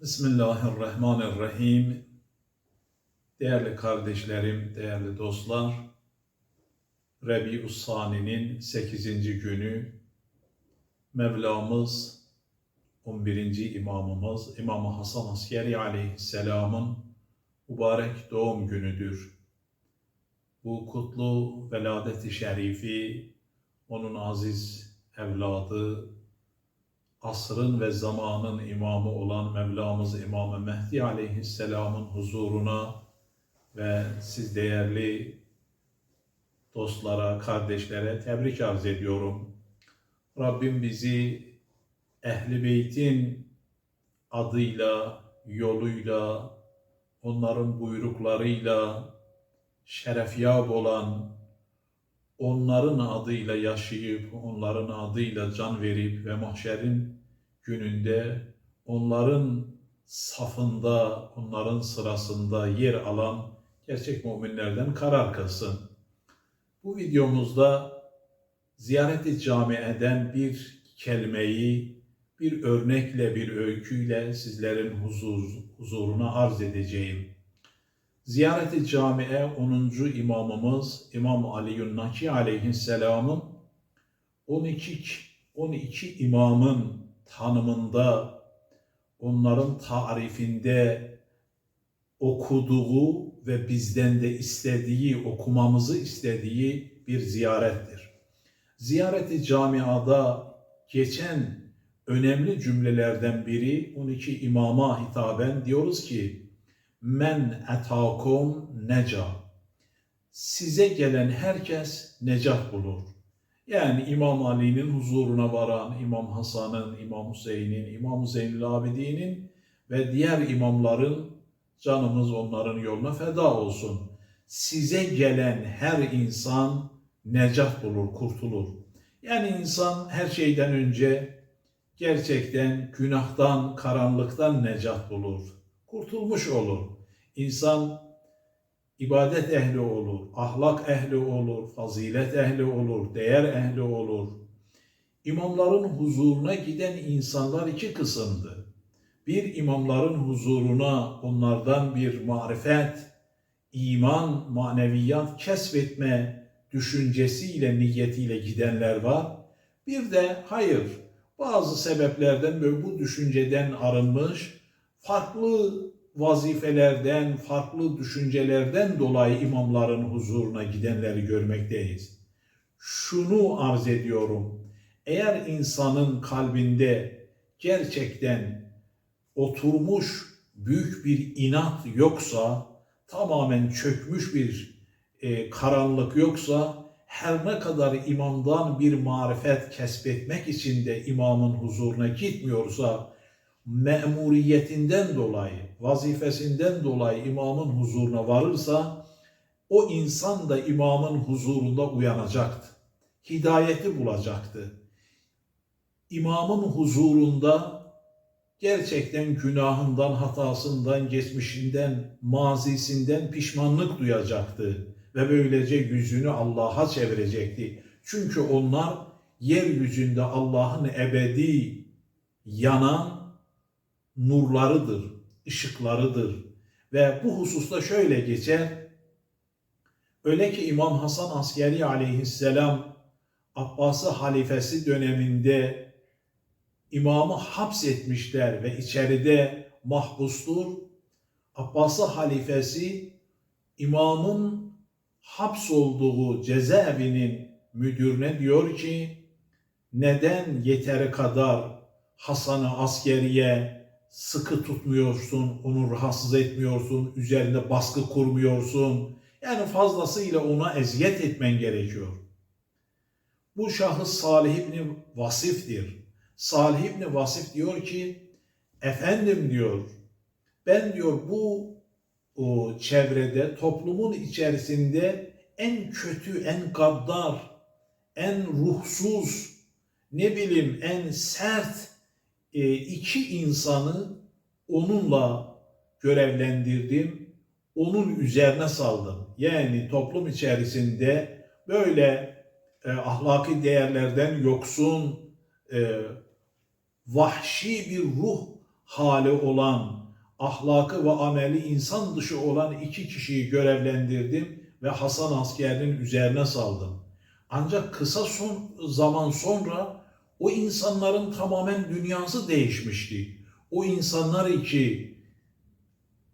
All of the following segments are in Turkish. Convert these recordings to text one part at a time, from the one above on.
Bismillahirrahmanirrahim. Değerli kardeşlerim, değerli dostlar, Rebi'us Sani'nin 8. günü Mevlamız 11. imamımız İmam Hasan Askeri aleyhisselamın mübarek doğum günüdür. Bu kutlu veladeti şerifi onun aziz evladı asrın ve zamanın imamı olan Mevlamız İmam Mehdi aleyhisselamın huzuruna ve siz değerli dostlara, kardeşlere tebrik arz ediyorum. Rabbim bizi Ehli Beyt'in adıyla, yoluyla, onların buyruklarıyla şerefyab olan, onların adıyla yaşayıp, onların adıyla can verip ve mahşerin gününde onların safında, onların sırasında yer alan gerçek müminlerden karar kılsın. Bu videomuzda ziyareti camieden bir kelimeyi bir örnekle, bir öyküyle sizlerin huzur, huzuruna arz edeceğim. Ziyareti camiye 10. imamımız İmam Ali Yunnaki aleyhisselamın 12 12 imamın tanımında onların tarifinde okuduğu ve bizden de istediği, okumamızı istediği bir ziyarettir. Ziyareti camiada geçen önemli cümlelerden biri 12 imama hitaben diyoruz ki men etakum neca. Size gelen herkes necat bulur. Yani İmam Ali'nin huzuruna varan, İmam Hasan'ın, İmam Hüseyin'in, İmam Zeynül Abidin'in ve diğer imamların canımız onların yoluna feda olsun. Size gelen her insan necat bulur, kurtulur. Yani insan her şeyden önce gerçekten günahtan, karanlıktan necat bulur. Kurtulmuş olur. İnsan ibadet ehli olur, ahlak ehli olur, fazilet ehli olur, değer ehli olur. İmamların huzuruna giden insanlar iki kısımdı. Bir imamların huzuruna onlardan bir marifet, iman, maneviyat kesbetme düşüncesiyle, niyetiyle gidenler var. Bir de hayır, bazı sebeplerden böyle bu düşünceden arınmış, farklı vazifelerden, farklı düşüncelerden dolayı imamların huzuruna gidenleri görmekteyiz. Şunu arz ediyorum. Eğer insanın kalbinde gerçekten oturmuş büyük bir inat yoksa, tamamen çökmüş bir e, karanlık yoksa, her ne kadar imamdan bir marifet kesbetmek için de imamın huzuruna gitmiyorsa, memuriyetinden dolayı, vazifesinden dolayı imamın huzuruna varırsa, o insan da imamın huzurunda uyanacaktı. Hidayeti bulacaktı. İmamın huzurunda gerçekten günahından, hatasından, geçmişinden, mazisinden pişmanlık duyacaktı ve böylece yüzünü Allah'a çevirecekti. Çünkü onlar yeryüzünde Allah'ın ebedi yanan nurlarıdır, ışıklarıdır. Ve bu hususta şöyle geçer. Öyle ki İmam Hasan Askeri aleyhisselam Abbasi halifesi döneminde imamı hapsetmişler ve içeride mahpustur. Abbasi halifesi imamın hapsolduğu cezaevinin müdürüne diyor ki neden yeteri kadar Hasan'ı askeriye sıkı tutmuyorsun, onu rahatsız etmiyorsun, üzerinde baskı kurmuyorsun. Yani fazlasıyla ona eziyet etmen gerekiyor. Bu şahıs Salih İbni Vasif'tir. Salih İbni Vasif diyor ki, efendim diyor, ben diyor bu o çevrede, toplumun içerisinde en kötü, en gaddar, en ruhsuz, ne bileyim en sert iki insanı onunla görevlendirdim, onun üzerine saldım. Yani toplum içerisinde böyle e, ahlaki değerlerden yoksun, e, vahşi bir ruh hali olan, ahlakı ve ameli insan dışı olan iki kişiyi görevlendirdim ve Hasan askerinin üzerine saldım. Ancak kısa son, zaman sonra o insanların tamamen dünyası değişmişti. O insanlar ki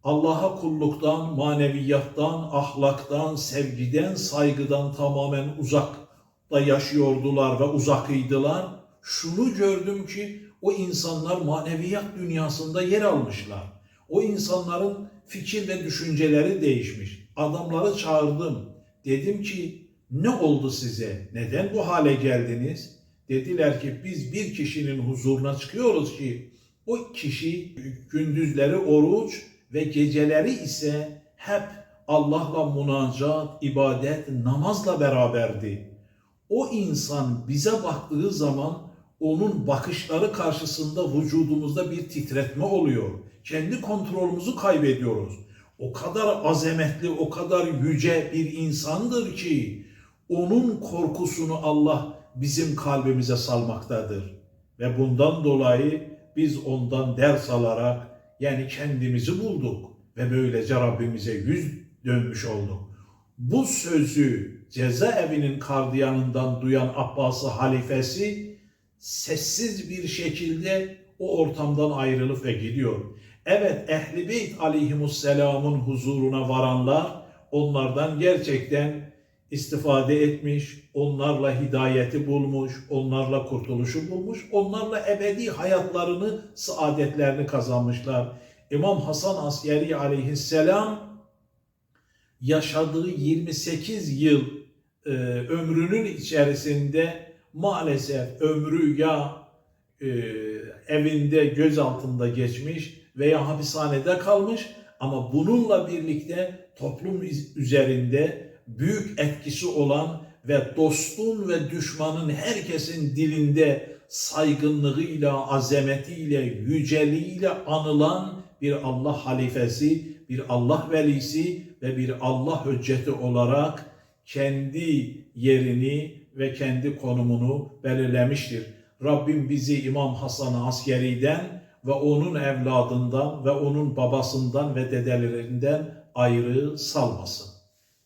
Allah'a kulluktan, maneviyattan, ahlaktan, sevgiden, saygıdan tamamen uzakta yaşıyordular ve uzakıydılar. Şunu gördüm ki o insanlar maneviyat dünyasında yer almışlar. O insanların fikir ve düşünceleri değişmiş. Adamları çağırdım. Dedim ki ne oldu size? Neden bu hale geldiniz? Dediler ki biz bir kişinin huzuruna çıkıyoruz ki o kişi gündüzleri oruç ve geceleri ise hep Allah'la münacat, ibadet, namazla beraberdi. O insan bize baktığı zaman onun bakışları karşısında vücudumuzda bir titretme oluyor. Kendi kontrolümüzü kaybediyoruz. O kadar azametli, o kadar yüce bir insandır ki onun korkusunu Allah bizim kalbimize salmaktadır. Ve bundan dolayı biz ondan ders alarak yani kendimizi bulduk ve böylece Rabbimize yüz dönmüş olduk. Bu sözü cezaevinin kardiyanından duyan Abbas'ı halifesi sessiz bir şekilde o ortamdan ayrılıp ve gidiyor. Evet Ehli Beyt aleyhimusselamın huzuruna varanlar onlardan gerçekten istifade etmiş, onlarla hidayeti bulmuş, onlarla kurtuluşu bulmuş, onlarla ebedi hayatlarını, saadetlerini kazanmışlar. İmam Hasan Askeri aleyhisselam yaşadığı 28 yıl e, ömrünün içerisinde maalesef ömrü ya e, evinde göz altında geçmiş veya hapishanede kalmış ama bununla birlikte toplum üzerinde büyük etkisi olan ve dostun ve düşmanın herkesin dilinde saygınlığıyla, azametiyle, yüceliğiyle anılan bir Allah halifesi, bir Allah velisi ve bir Allah hücceti olarak kendi yerini ve kendi konumunu belirlemiştir. Rabbim bizi İmam Hasan Askeri'den ve onun evladından ve onun babasından ve dedelerinden ayrı salmasın.